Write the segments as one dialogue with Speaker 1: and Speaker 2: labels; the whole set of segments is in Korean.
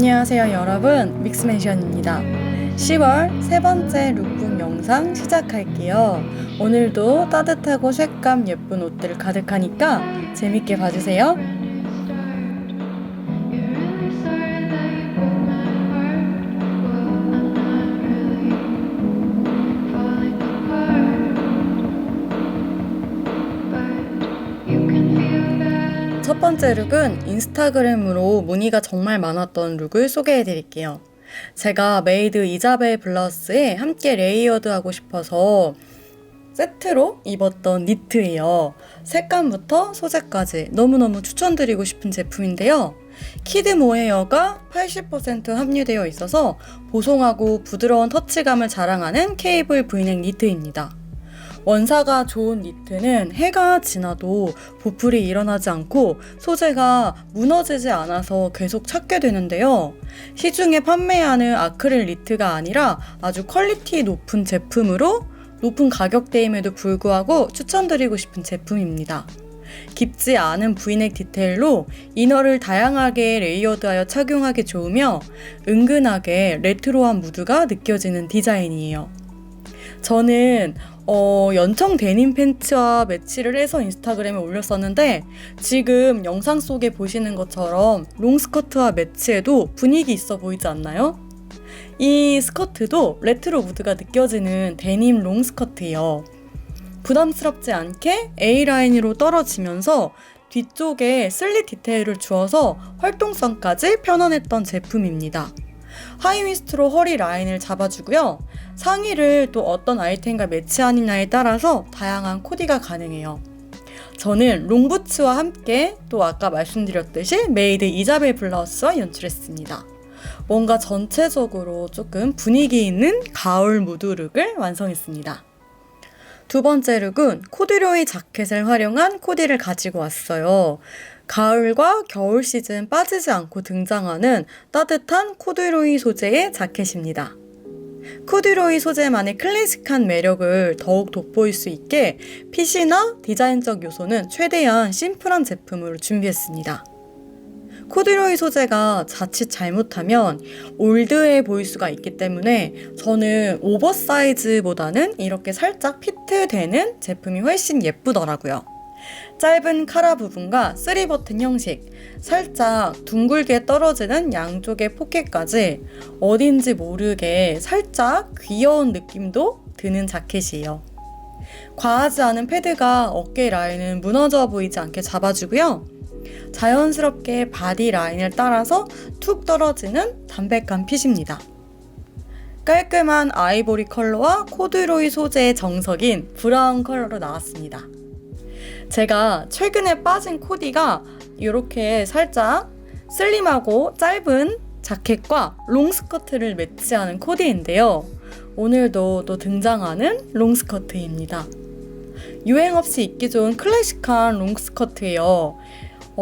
Speaker 1: 안녕하세요 여러분. 믹스맨션입니다. 10월 세 번째 룩북 영상 시작할게요. 오늘도 따뜻하고 색감 예쁜 옷들 가득하니까 재밌게 봐주세요 번째 룩은 인스타그램으로 문의가 정말 많았던 룩을 소개해 드릴게요. 제가 메이드 이자벨 블라우스에 함께 레이어드 하고 싶어서 세트로 입었던 니트예요. 색감부터 소재까지 너무너무 추천드리고 싶은 제품인데요. 키드 모헤어가 80% 함유되어 있어서 보송하고 부드러운 터치감을 자랑하는 케이블 브이넥 니트입니다. 원사가 좋은 니트는 해가 지나도 보풀이 일어나지 않고 소재가 무너지지 않아서 계속 찾게 되는데요. 시중에 판매하는 아크릴 니트가 아니라 아주 퀄리티 높은 제품으로 높은 가격대임에도 불구하고 추천드리고 싶은 제품입니다. 깊지 않은 브이넥 디테일로 이너를 다양하게 레이어드하여 착용하기 좋으며 은근하게 레트로한 무드가 느껴지는 디자인이에요. 저는 어, 연청 데님 팬츠와 매치를 해서 인스타그램에 올렸었는데 지금 영상 속에 보시는 것처럼 롱스커트와 매치해도 분위기 있어 보이지 않나요? 이 스커트도 레트로 무드가 느껴지는 데님 롱스커트예요. 부담스럽지 않게 A라인으로 떨어지면서 뒤쪽에 슬릿 디테일을 주어서 활동성까지 편안했던 제품입니다. 하이위스트로 허리 라인을 잡아주고요. 상의를 또 어떤 아이템과 매치하느냐에 따라서 다양한 코디가 가능해요. 저는 롱부츠와 함께 또 아까 말씀드렸듯이 메이드 이자벨 블라우스와 연출했습니다. 뭔가 전체적으로 조금 분위기 있는 가을 무드 룩을 완성했습니다. 두 번째 룩은 코듀로이 자켓을 활용한 코디를 가지고 왔어요. 가을과 겨울 시즌 빠지지 않고 등장하는 따뜻한 코듀로이 소재의 자켓입니다. 코듀로이 소재만의 클래식한 매력을 더욱 돋보일 수 있게 핏이나 디자인적 요소는 최대한 심플한 제품으로 준비했습니다. 코듀로이 소재가 자칫 잘못하면 올드해 보일 수가 있기 때문에 저는 오버사이즈보다는 이렇게 살짝 피트되는 제품이 훨씬 예쁘더라고요. 짧은 카라 부분과 3버튼 형식, 살짝 둥글게 떨어지는 양쪽의 포켓까지 어딘지 모르게 살짝 귀여운 느낌도 드는 자켓이에요. 과하지 않은 패드가 어깨 라인을 무너져 보이지 않게 잡아주고요. 자연스럽게 바디 라인을 따라서 툭 떨어지는 담백한 핏입니다. 깔끔한 아이보리 컬러와 코드로이 소재의 정석인 브라운 컬러로 나왔습니다. 제가 최근에 빠진 코디가 이렇게 살짝 슬림하고 짧은 자켓과 롱스커트를 매치하는 코디인데요. 오늘도 또 등장하는 롱스커트입니다. 유행 없이 입기 좋은 클래식한 롱스커트예요.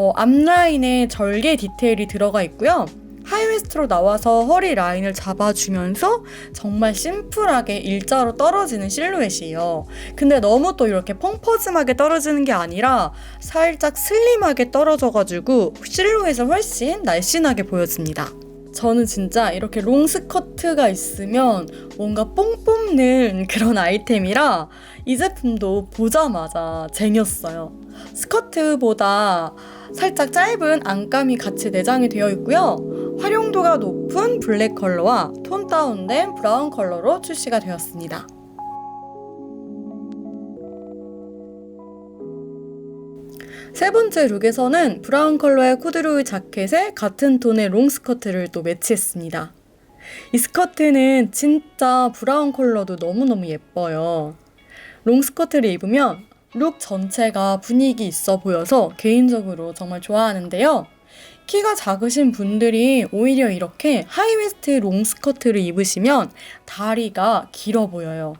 Speaker 1: 어, 앞라인에 절개 디테일이 들어가 있고요. 하이웨스트로 나와서 허리 라인을 잡아주면서 정말 심플하게 일자로 떨어지는 실루엣이에요. 근데 너무 또 이렇게 펑퍼짐하게 떨어지는 게 아니라 살짝 슬림하게 떨어져가지고 실루엣을 훨씬 날씬하게 보여집니다. 저는 진짜 이렇게 롱 스커트가 있으면 뭔가 뽕 뽑는 그런 아이템이라 이 제품도 보자마자 쟁였어요. 스커트보다 살짝 짧은 안감이 같이 내장이 되어 있고요. 활용도가 높은 블랙 컬러와 톤 다운된 브라운 컬러로 출시가 되었습니다. 세 번째 룩에서는 브라운 컬러의 코드로이 자켓에 같은 톤의 롱 스커트를 또 매치했습니다. 이 스커트는 진짜 브라운 컬러도 너무너무 예뻐요. 롱 스커트를 입으면 룩 전체가 분위기 있어 보여서 개인적으로 정말 좋아하는데요. 키가 작으신 분들이 오히려 이렇게 하이웨스트 롱스커트를 입으시면 다리가 길어 보여요.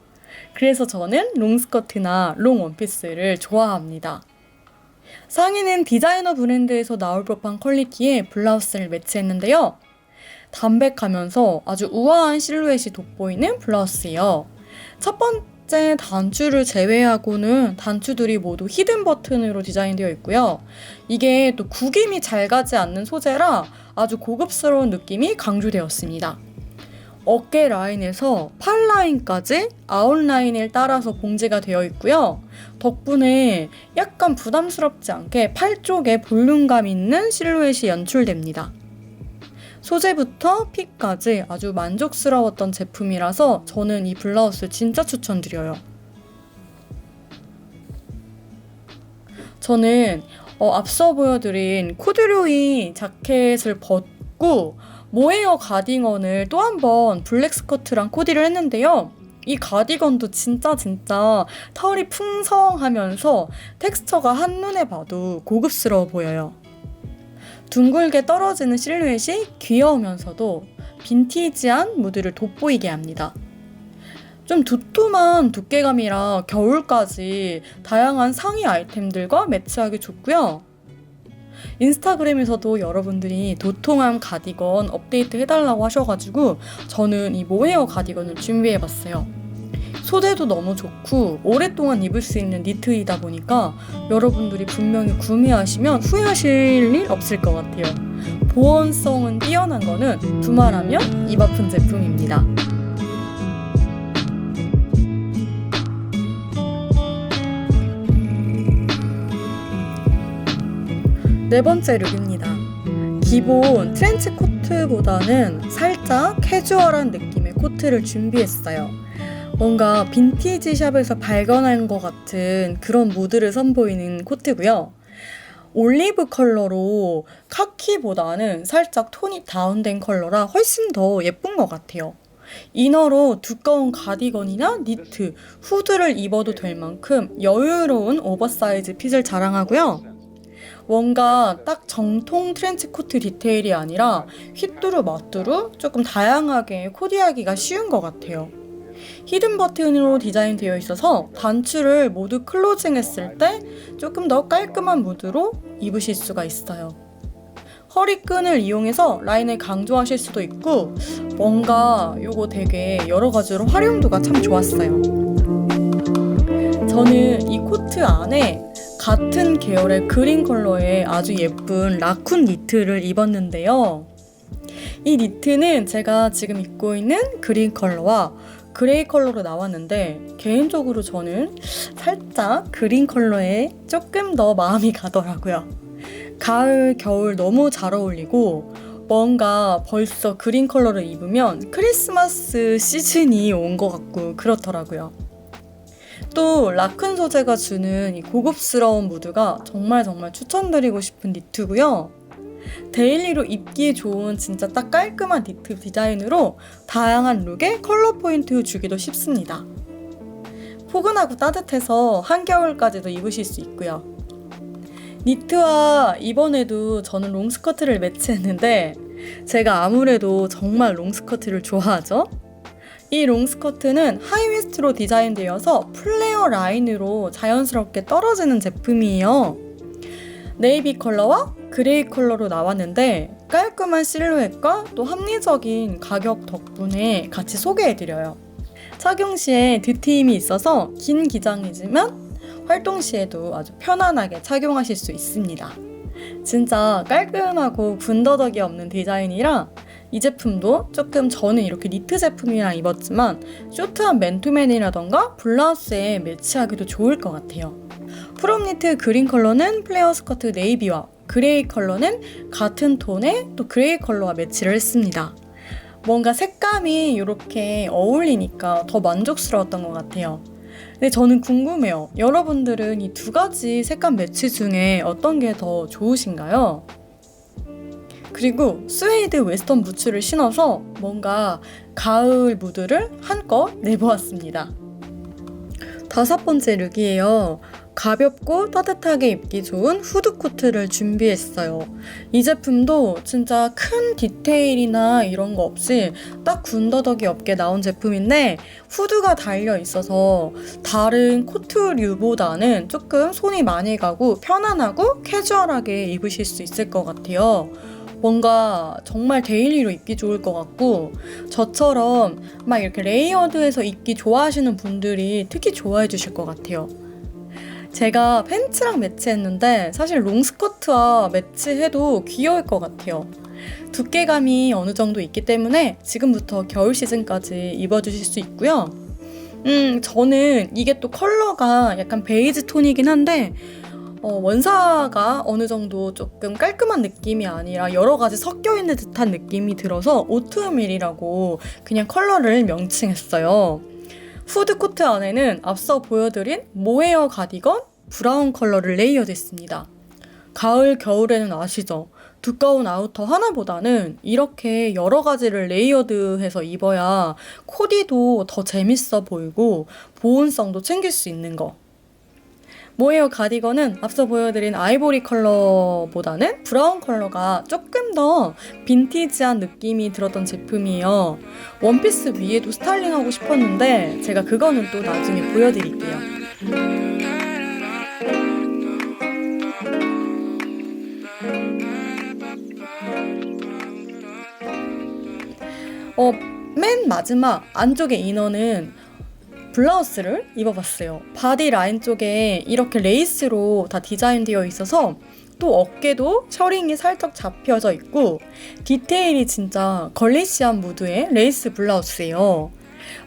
Speaker 1: 그래서 저는 롱스커트나 롱 원피스를 좋아합니다. 상의는 디자이너 브랜드에서 나올 법한 퀄리티의 블라우스를 매치했는데요. 담백하면서 아주 우아한 실루엣이 돋보이는 블라우스예요. 첫 번, 실제 단추를 제외하고는 단추들이 모두 히든 버튼으로 디자인되어 있고요. 이게 또 구김이 잘 가지 않는 소재라 아주 고급스러운 느낌이 강조되었습니다. 어깨 라인에서 팔 라인까지 아웃 라인을 따라서 봉제가 되어 있고요. 덕분에 약간 부담스럽지 않게 팔 쪽에 볼륨감 있는 실루엣이 연출됩니다. 소재부터 핏까지 아주 만족스러웠던 제품이라서 저는 이 블라우스 진짜 추천드려요. 저는 어, 앞서 보여드린 코듀로이 자켓을 벗고 모헤어 가디건을 또 한 번 블랙 스커트랑 코디를 했는데요. 이 가디건도 진짜 진짜 털이 풍성하면서 텍스처가 한눈에 봐도 고급스러워 보여요. 둥글게 떨어지는 실루엣이 귀여우면서도 빈티지한 무드를 돋보이게 합니다. 좀 두툼한 두께감이라 겨울까지 다양한 상의 아이템들과 매치하기 좋고요. 인스타그램에서도 여러분들이 도톰한 가디건 업데이트 해달라고 하셔가지고 저는 이 모헤어 가디건을 준비해봤어요. 소재도 너무 좋고 오랫동안 입을 수 있는 니트이다 보니까 여러분들이 분명히 구매하시면 후회하실 일 없을 것 같아요. 보온성은 뛰어난 거는 두말하면 입 아픈 제품입니다. 네 번째 룩입니다. 기본 트렌치 코트보다는 살짝 캐주얼한 느낌의 코트를 준비했어요. 뭔가 빈티지 샵에서 발견한 것 같은 그런 무드를 선보이는 코트고요. 올리브 컬러로 카키보다는 살짝 톤이 다운된 컬러라 훨씬 더 예쁜 것 같아요. 이너로 두꺼운 가디건이나 니트, 후드를 입어도 될 만큼 여유로운 오버사이즈 핏을 자랑하고요. 뭔가 딱 정통 트렌치 코트 디테일이 아니라 휘뚜루 마뚜루 조금 다양하게 코디하기가 쉬운 것 같아요. 히든 버튼으로 디자인되어 있어서 단추를 모두 클로징 했을 때 조금 더 깔끔한 무드로 입으실 수가 있어요. 허리끈을 이용해서 라인을 강조하실 수도 있고 뭔가 요거 되게 여러 가지로 활용도가 참 좋았어요. 저는 이 코트 안에 같은 계열의 그린 컬러의 아주 예쁜 라쿤 니트를 입었는데요. 이 니트는 제가 지금 입고 있는 그린 컬러와 그레이 컬러로 나왔는데 개인적으로 저는 살짝 그린 컬러에 조금 더 마음이 가더라고요. 가을, 겨울 너무 잘 어울리고 뭔가 벌써 그린 컬러를 입으면 크리스마스 시즌이 온 것 같고 그렇더라고요. 또 라큰 소재가 주는 이 고급스러운 무드가 정말 정말 추천드리고 싶은 니트고요. 데일리로 입기 좋은 진짜 딱 깔끔한 니트 디자인으로 다양한 룩에 컬러 포인트 주기도 쉽습니다. 포근하고 따뜻해서 한겨울까지도 입으실 수 있고요. 니트와 이번에도 저는 롱스커트를 매치했는데 제가 아무래도 정말 롱스커트를 좋아하죠. 이 롱스커트는 하이웨스트로 디자인되어서 플레어 라인으로 자연스럽게 떨어지는 제품이에요. 네이비 컬러와 그레이 컬러로 나왔는데 깔끔한 실루엣과 또 합리적인 가격 덕분에 같이 소개해드려요. 착용 시에 뒤트임이 있어서 긴 기장이지만 활동 시에도 아주 편안하게 착용하실 수 있습니다. 진짜 깔끔하고 군더더기 없는 디자인이라 이 제품도 조금 저는 이렇게 니트 제품이랑 입었지만 쇼트한 맨투맨이라던가 블라우스에 매치하기도 좋을 것 같아요. 프롬 니트 그린 컬러는 플레어 스커트 네이비와 그레이 컬러는 같은 톤의 또 그레이 컬러와 매치를 했습니다. 뭔가 색감이 이렇게 어울리니까 더 만족스러웠던 것 같아요. 근데 저는 궁금해요. 여러분들은 이 두 가지 색감 매치 중에 어떤 게 더 좋으신가요? 그리고 스웨이드 웨스턴 부츠를 신어서 뭔가 가을 무드를 한껏 내보았습니다. 다섯 번째 룩이에요. 가볍고 따뜻하게 입기 좋은 후드 코트를 준비했어요. 이 제품도 진짜 큰 디테일이나 이런 거 없이 딱 군더더기 없게 나온 제품인데 후드가 달려 있어서 다른 코트류보다는 조금 손이 많이 가고 편안하고 캐주얼하게 입으실 수 있을 것 같아요. 뭔가 정말 데일리로 입기 좋을 것 같고 저처럼 막 이렇게 레이어드해서 입기 좋아하시는 분들이 특히 좋아해 주실 것 같아요. 제가 팬츠랑 매치했는데 사실 롱스커트와 매치해도 귀여울 것 같아요. 두께감이 어느 정도 있기 때문에 지금부터 겨울 시즌까지 입어주실 수 있고요. 음, 저는 이게 또 컬러가 약간 베이지 톤이긴 한데 어, 원사가 어느 정도 조금 깔끔한 느낌이 아니라 여러 가지 섞여 있는 듯한 느낌이 들어서 오트밀이라고 그냥 컬러를 명칭했어요. 후드 코트 안에는 앞서 보여드린 모헤어 가디건 브라운 컬러를 레이어드했습니다. 가을, 겨울에는 아시죠? 두꺼운 아우터 하나보다는 이렇게 여러 가지를 레이어드해서 입어야 코디도 더 재밌어 보이고 보온성도 챙길 수 있는 거. 모헤어 가디건은 앞서 보여드린 아이보리 컬러보다는 브라운 컬러가 조금 더 빈티지한 느낌이 들었던 제품이에요. 원피스 위에도 스타일링하고 싶었는데 제가 그거는 또 나중에 보여드릴게요. 어, 맨 마지막 안쪽의 이너는 블라우스를 입어봤어요. 바디 라인 쪽에 이렇게 레이스로 다 디자인되어 있어서 또 어깨도 셔링이 살짝 잡혀져 있고 디테일이 진짜 걸리시한 무드의 레이스 블라우스예요.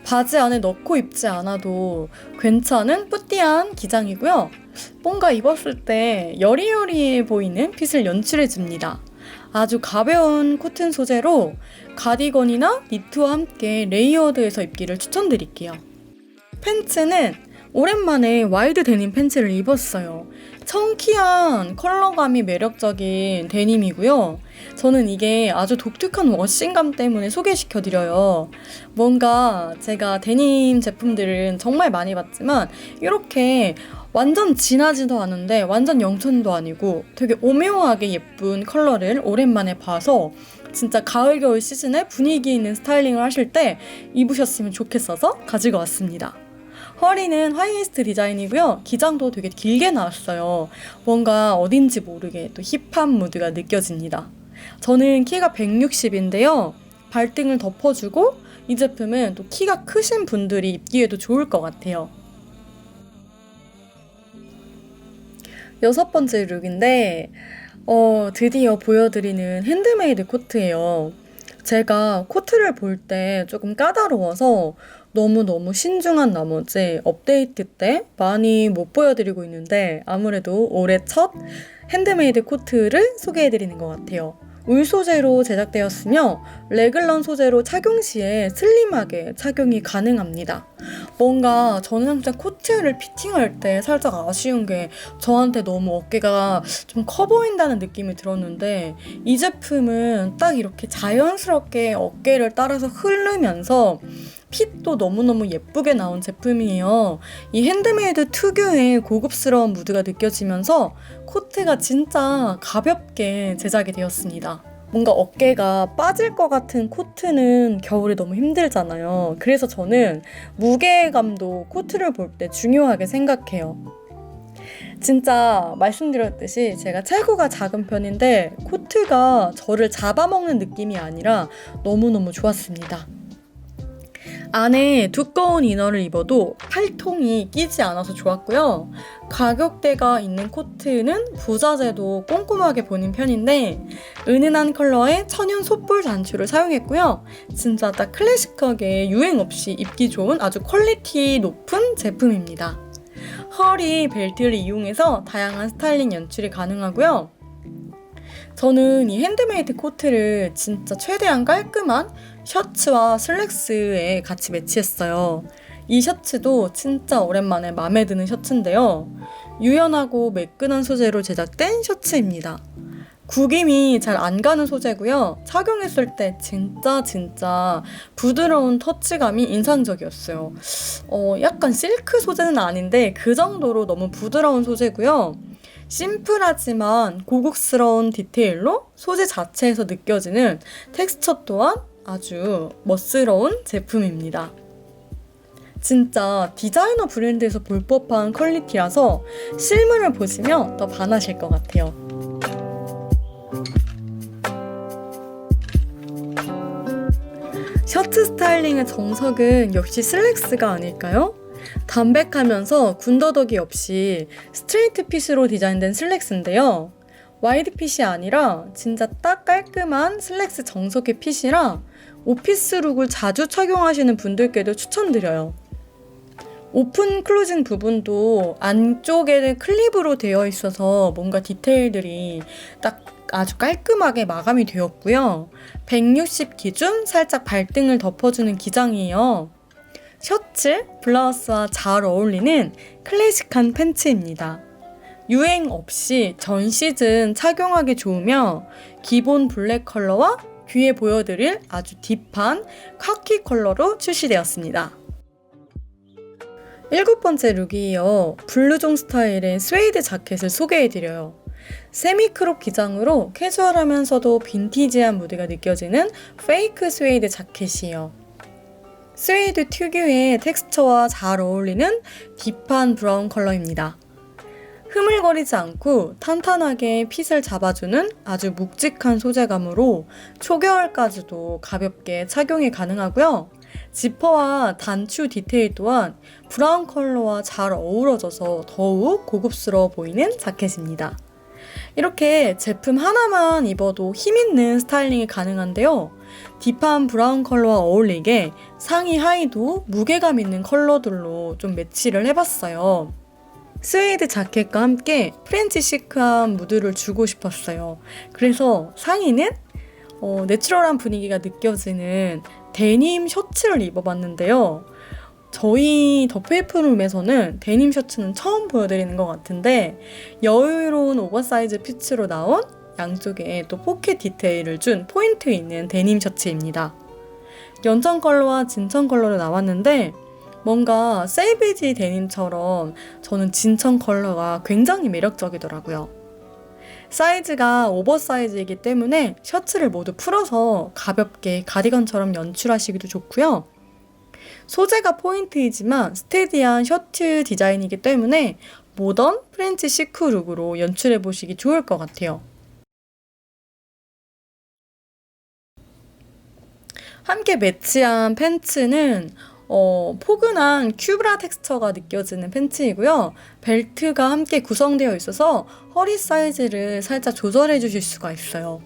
Speaker 1: 바지 안에 넣고 입지 않아도 괜찮은 뿌띠한 기장이고요. 뭔가 입었을 때 여리여리해 보이는 핏을 연출해 줍니다. 아주 가벼운 코튼 소재로 가디건이나 니트와 함께 레이어드해서 입기를 추천드릴게요. 팬츠는 오랜만에 와이드 데님 팬츠를 입었어요. 청키한 컬러감이 매력적인 데님이고요. 저는 이게 아주 독특한 워싱감 때문에 소개시켜드려요. 뭔가 제가 데님 제품들은 정말 많이 봤지만 이렇게 완전 진하지도 않은데 완전 영천도 아니고 되게 오묘하게 예쁜 컬러를 오랜만에 봐서 진짜 가을 겨울 시즌에 분위기 있는 스타일링을 하실 때 입으셨으면 좋겠어서 가지고 왔습니다. 허리는 하이웨스트 디자인이고요. 기장도 되게 길게 나왔어요. 뭔가 어딘지 모르게 또 힙한 무드가 느껴집니다. 저는 키가 160인데요. 발등을 덮어주고 이 제품은 또 키가 크신 분들이 입기에도 좋을 것 같아요. 여섯 번째 룩인데, 어, 드디어 보여드리는 핸드메이드 코트예요. 제가 코트를 볼 때 조금 까다로워서 너무너무 신중한 나머지 업데이트 때 많이 못 보여드리고 있는데 아무래도 올해 첫 핸드메이드 코트를 소개해드리는 것 같아요. 울 소재로 제작되었으며 레글런 소재로 착용 시에 슬림하게 착용이 가능합니다. 뭔가 저는 항상 코트를 피팅할 때 살짝 아쉬운 게 저한테 너무 어깨가 좀 커 보인다는 느낌이 들었는데 이 제품은 딱 이렇게 자연스럽게 어깨를 따라서 흐르면서 핏도 너무너무 예쁘게 나온 제품이에요. 이 핸드메이드 특유의 고급스러운 무드가 느껴지면서 코트가 진짜 가볍게 제작이 되었습니다. 뭔가 어깨가 빠질 것 같은 코트는 겨울에 너무 힘들잖아요. 그래서 저는 무게감도 코트를 볼 때 중요하게 생각해요. 진짜 말씀드렸듯이 제가 체구가 작은 편인데 코트가 저를 잡아먹는 느낌이 아니라 너무너무 좋았습니다. 안에 두꺼운 이너를 입어도 팔통이 끼지 않아서 좋았고요. 가격대가 있는 코트는 부자재도 꼼꼼하게 보는 편인데 은은한 컬러의 천연 솥불 단추를 사용했고요. 진짜 딱 클래식하게 유행 없이 입기 좋은 아주 퀄리티 높은 제품입니다. 허리 벨트를 이용해서 다양한 스타일링 연출이 가능하고요. 저는 이 핸드메이드 코트를 진짜 최대한 깔끔한 셔츠와 슬랙스에 같이 매치했어요. 이 셔츠도 진짜 오랜만에 마음에 드는 셔츠인데요. 유연하고 매끈한 소재로 제작된 셔츠입니다. 구김이 잘 안 가는 소재고요. 착용했을 때 진짜 진짜 부드러운 터치감이 인상적이었어요. 어, 약간 실크 소재는 아닌데 그 정도로 너무 부드러운 소재고요. 심플하지만 고급스러운 디테일로 소재 자체에서 느껴지는 텍스처 또한 아주 멋스러운 제품입니다. 진짜 디자이너 브랜드에서 볼 법한 퀄리티라서 실물을 보시면 더 반하실 것 같아요. 셔츠 스타일링의 정석은 역시 슬랙스가 아닐까요? 담백하면서 군더더기 없이 스트레이트 핏으로 디자인된 슬랙스인데요. 와이드 핏이 아니라 진짜 딱 깔끔한 슬랙스 정석의 핏이라 오피스 룩을 자주 착용하시는 분들께도 추천드려요. 오픈 클로징 부분도 안쪽에는 클립으로 되어 있어서 뭔가 디테일들이 딱 아주 깔끔하게 마감이 되었고요. 160 기준 살짝 발등을 덮어주는 기장이에요. 셔츠, 블라우스와 잘 어울리는 클래식한 팬츠입니다. 유행 없이 전 시즌 착용하기 좋으며 기본 블랙 컬러와 뒤에 보여드릴 아주 딥한 카키 컬러로 출시되었습니다. 일곱 번째 룩이에요. 블루종 스타일의 스웨이드 자켓을 소개해드려요. 세미크롭 기장으로 캐주얼하면서도 빈티지한 무드가 느껴지는 페이크 스웨이드 자켓이에요. 스웨이드 특유의 텍스처와 잘 어울리는 딥한 브라운 컬러입니다. 흐물거리지 않고 탄탄하게 핏을 잡아주는 아주 묵직한 소재감으로 초겨울까지도 가볍게 착용이 가능하고요. 지퍼와 단추 디테일 또한 브라운 컬러와 잘 어우러져서 더욱 고급스러워 보이는 자켓입니다. 이렇게 제품 하나만 입어도 힘있는 스타일링이 가능한데요. 딥한 브라운 컬러와 어울리게 상의 하의도 무게감 있는 컬러들로 좀 매치를 해봤어요. 스웨이드 자켓과 함께 프렌치 시크한 무드를 주고 싶었어요. 그래서 상의는 어, 내추럴한 분위기가 느껴지는 데님 셔츠를 입어봤는데요. 저희 더 페이프룸에서는 데님 셔츠는 처음 보여드리는 것 같은데 여유로운 오버사이즈 핏으로 나온 양쪽에 또 포켓 디테일을 준 포인트 있는 데님 셔츠입니다. 연천 컬러와 진천 컬러로 나왔는데 뭔가 세이비지 데님처럼 저는 진천 컬러가 굉장히 매력적이더라고요. 사이즈가 오버사이즈이기 때문에 셔츠를 모두 풀어서 가볍게 가디건처럼 연출하시기도 좋고요. 소재가 포인트이지만 스테디한 셔츠 디자인이기 때문에 모던 프렌치 시크 룩으로 연출해 보시기 좋을 것 같아요. 함께 매치한 팬츠는 어, 포근한 큐브라 텍스처가 느껴지는 팬츠이고요. 벨트가 함께 구성되어 있어서 허리 사이즈를 살짝 조절해 주실 수가 있어요.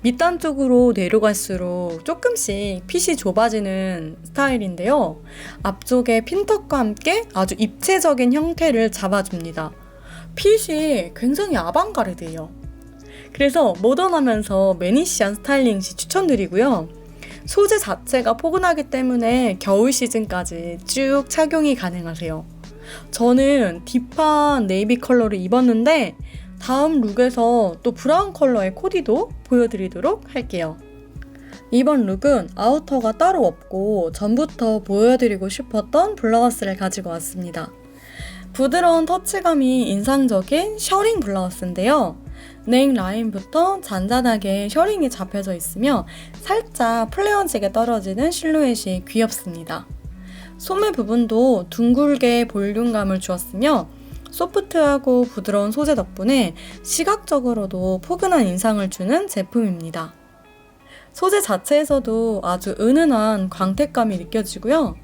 Speaker 1: 밑단 쪽으로 내려갈수록 조금씩 핏이 좁아지는 스타일인데요. 앞쪽에 핀턱과 함께 아주 입체적인 형태를 잡아줍니다. 핏이 굉장히 아방가르드예요. 그래서 모던하면서 매니시한 스타일링 시 추천드리고요. 소재 자체가 포근하기 때문에 겨울 시즌까지 쭉 착용이 가능하세요. 저는 딥한 네이비 컬러를 입었는데 다음 룩에서 또 브라운 컬러의 코디도 보여드리도록 할게요. 이번 룩은 아우터가 따로 없고 전부터 보여드리고 싶었던 블라우스를 가지고 왔습니다. 부드러운 터치감이 인상적인 셔링 블라우스인데요. 넥 라인부터 잔잔하게 셔링이 잡혀져 있으며 살짝 플레어지게 떨어지는 실루엣이 귀엽습니다. 소매 부분도 둥글게 볼륨감을 주었으며 소프트하고 부드러운 소재 덕분에 시각적으로도 포근한 인상을 주는 제품입니다. 소재 자체에서도 아주 은은한 광택감이 느껴지고요.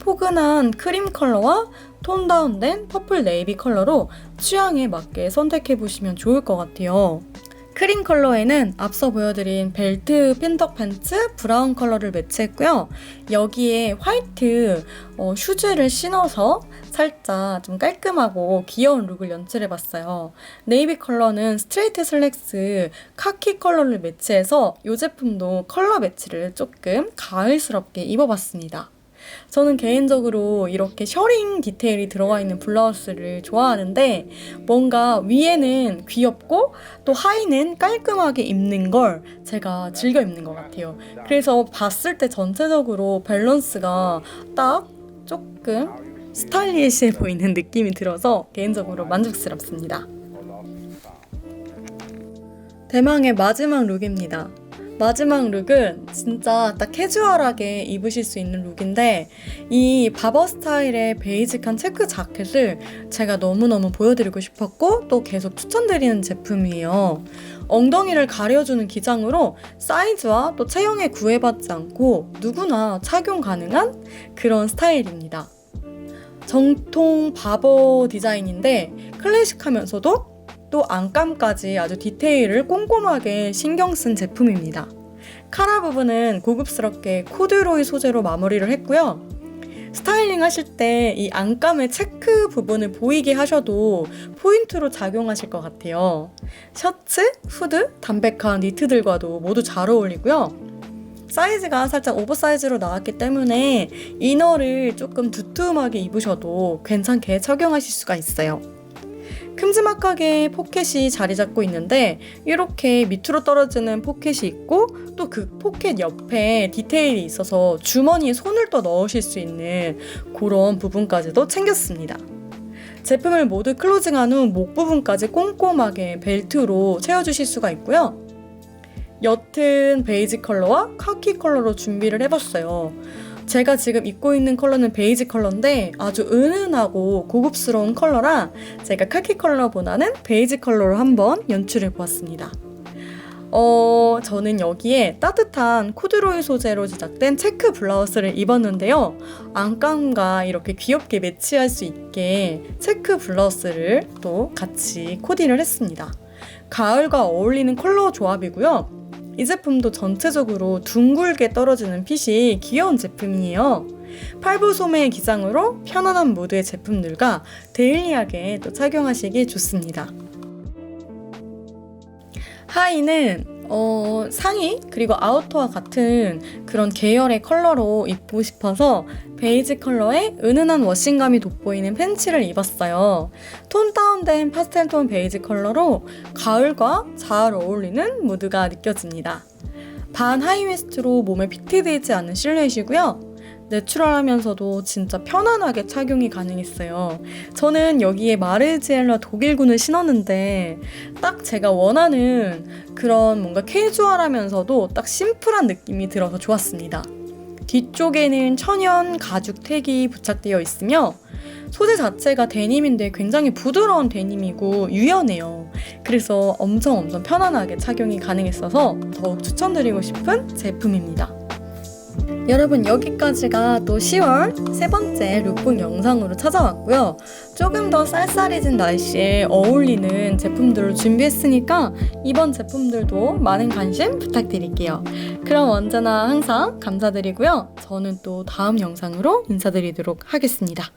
Speaker 1: 포근한 크림 컬러와 톤 다운된 퍼플 네이비 컬러로 취향에 맞게 선택해 보시면 좋을 것 같아요. 크림 컬러에는 앞서 보여드린 벨트 핀턱 팬츠 브라운 컬러를 매치했고요. 여기에 화이트 어, 슈즈를 신어서 살짝 좀 깔끔하고 귀여운 룩을 연출해봤어요. 네이비 컬러는 스트레이트 슬랙스 카키 컬러를 매치해서 이 제품도 컬러 매치를 조금 가을스럽게 입어봤습니다. 저는 개인적으로 이렇게 셔링 디테일이 들어가 있는 블라우스를 좋아하는데 뭔가 위에는 귀엽고 또 하의는 깔끔하게 입는 걸 제가 즐겨 입는 것 같아요. 그래서 봤을 때 전체적으로 밸런스가 딱 조금 스타일리시해 보이는 느낌이 들어서 개인적으로 만족스럽습니다. 대망의 마지막 룩입니다. 마지막 룩은 진짜 딱 캐주얼하게 입으실 수 있는 룩인데 이 바버 스타일의 베이직한 체크 자켓을 제가 너무너무 보여드리고 싶었고 또 계속 추천드리는 제품이에요. 엉덩이를 가려주는 기장으로 사이즈와 또 체형에 구애받지 않고 누구나 착용 가능한 그런 스타일입니다. 정통 바버 디자인인데 클래식하면서도 또 안감까지 아주 디테일을 꼼꼼하게 신경 쓴 제품입니다. 카라 부분은 고급스럽게 코듀로이 소재로 마무리를 했고요. 스타일링 하실 때 이 안감의 체크 부분을 보이게 하셔도 포인트로 작용하실 것 같아요. 셔츠, 후드, 담백한 니트들과도 모두 잘 어울리고요. 사이즈가 살짝 오버사이즈로 나왔기 때문에 이너를 조금 두툼하게 입으셔도 괜찮게 착용하실 수가 있어요. 큼지막하게 포켓이 자리 잡고 있는데 이렇게 밑으로 떨어지는 포켓이 있고 또 그 포켓 옆에 디테일이 있어서 주머니에 손을 또 넣으실 수 있는 그런 부분까지도 챙겼습니다. 제품을 모두 클로징한 후 목 부분까지 꼼꼼하게 벨트로 채워주실 수가 있고요. 옅은 베이지 컬러와 카키 컬러로 준비를 해봤어요. 제가 지금 입고 있는 컬러는 베이지 컬러인데 아주 은은하고 고급스러운 컬러라 제가 카키 컬러보다는 베이지 컬러로 한번 연출해 보았습니다. 어, 저는 여기에 따뜻한 코드로이 소재로 제작된 체크 블라우스를 입었는데요. 안감과 이렇게 귀엽게 매치할 수 있게 체크 블라우스를 또 같이 코디를 했습니다. 가을과 어울리는 컬러 조합이고요. 이 제품도 전체적으로 둥글게 떨어지는 핏이 귀여운 제품이에요. 팔부 소매의 기장으로 편안한 무드의 제품들과 데일리하게 또 착용하시기 좋습니다. 하의는 어, 상의 그리고 아우터와 같은 그런 계열의 컬러로 입고 싶어서 베이지 컬러에 은은한 워싱감이 돋보이는 팬츠를 입었어요. 톤 다운된 파스텔 톤 베이지 컬러로 가을과 잘 어울리는 무드가 느껴집니다. 반 하이웨스트로 몸에 피트되지 않는 실루엣이고요. 내추럴하면서도 진짜 편안하게 착용이 가능했어요. 저는 여기에 마르지엘라 독일군을 신었는데 딱 제가 원하는 그런 뭔가 캐주얼하면서도 딱 심플한 느낌이 들어서 좋았습니다. 뒤쪽에는 천연 가죽 택이 부착되어 있으며 소재 자체가 데님인데 굉장히 부드러운 데님이고 유연해요. 그래서 엄청 엄청 편안하게 착용이 가능했어서 더욱 추천드리고 싶은 제품입니다. 여러분 여기까지가 또 10월 세 번째 룩북 영상으로 찾아왔고요. 조금 더 쌀쌀해진 날씨에 어울리는 제품들을 준비했으니까 이번 제품들도 많은 관심 부탁드릴게요. 그럼 언제나 항상 감사드리고요. 저는 또 다음 영상으로 인사드리도록 하겠습니다.